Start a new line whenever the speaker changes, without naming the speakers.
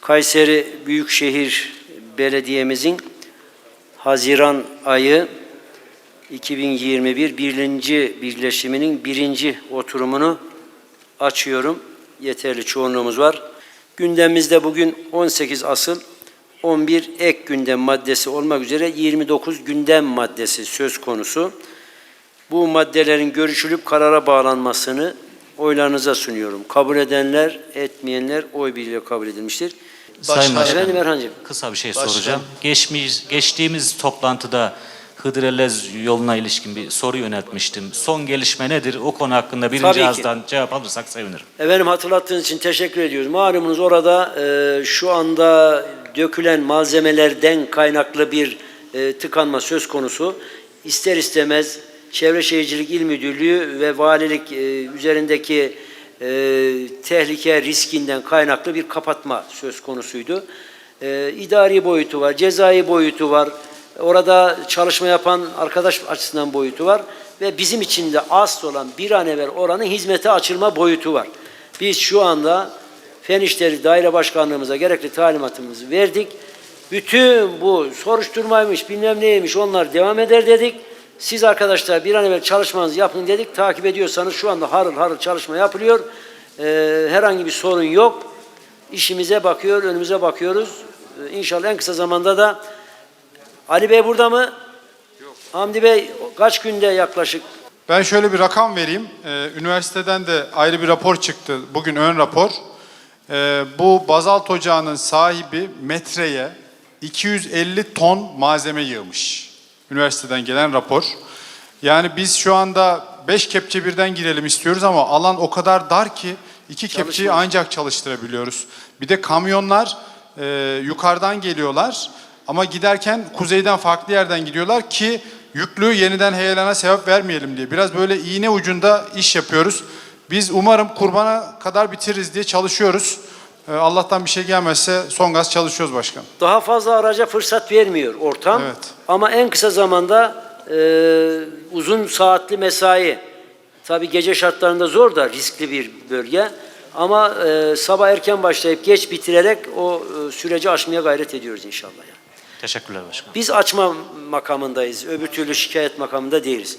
Kayseri Büyükşehir Belediye'mizin Haziran ayı 2021 birinci birleşiminin birinci oturumunu açıyorum. Yeterli çoğunluğumuz var. Gündemimizde bugün 18 asıl 11 ek gündem maddesi olmak üzere 29 gündem maddesi söz konusu. Bu maddelerin görüşülüp karara bağlanmasını oylarınıza sunuyorum. Kabul edenler, etmeyenler oy birliğiyle kabul edilmiştir.
Sayın Başkanım,
Efendim Erhan'cığım.
kısa bir şey
Başkan.
soracağım. Geçmiş, geçtiğimiz toplantıda Hıdrellez yoluna ilişkin bir soru yöneltmiştim. Son gelişme nedir? O konu hakkında birinci ağızdan cevap alırsak sevinirim.
Efendim hatırlattığınız için teşekkür ediyoruz. Malumunuz orada e, şu anda dökülen malzemelerden kaynaklı bir e, tıkanma söz konusu. İster istemez Çevre Şehircilik İl Müdürlüğü ve valilik e, üzerindeki e, tehlike riskinden kaynaklı bir kapatma söz konusuydu. E, idari boyutu var, cezai boyutu var. Orada çalışma yapan arkadaş açısından boyutu var ve bizim için de asıl olan bir an evvel oranın hizmete açılma boyutu var. Biz şu anda Fen İşleri Daire Başkanlığımıza gerekli talimatımızı verdik. Bütün bu soruşturmaymış bilmem neymiş onlar devam eder dedik. Siz arkadaşlar bir an evvel çalışmanızı yapın dedik. Takip ediyorsanız şu anda harıl harıl çalışma yapılıyor. Ee, herhangi bir sorun yok. İşimize bakıyor, önümüze bakıyoruz. Ee, İnşallah en kısa zamanda da Ali Bey burada mı? Yok. Hamdi Bey kaç günde yaklaşık?
Ben şöyle bir rakam vereyim. Ee, üniversiteden de ayrı bir rapor çıktı. Bugün ön rapor. Ee, bu bazalt ocağının sahibi metreye 250 ton malzeme yığmış. Üniversiteden gelen rapor. Yani biz şu anda 5 kepçe birden girelim istiyoruz ama alan o kadar dar ki iki kepçeyi ancak çalıştırabiliyoruz. Bir de kamyonlar e, yukarıdan geliyorlar ama giderken kuzeyden farklı yerden gidiyorlar ki yüklü yeniden heyelana sebep vermeyelim diye. Biraz böyle iğne ucunda iş yapıyoruz. Biz umarım kurbana kadar bitiririz diye çalışıyoruz. E, Allah'tan bir şey gelmezse son gaz çalışıyoruz başkan.
Daha fazla araca fırsat vermiyor ortam.
Evet.
Ama en kısa zamanda e, uzun saatli mesai. Tabi gece şartlarında zor da riskli bir bölge. Ama e, sabah erken başlayıp geç bitirerek o e, süreci aşmaya gayret ediyoruz inşallah. Yani.
Teşekkürler başkanım.
Biz açma makamındayız. Öbür türlü şikayet makamında değiliz.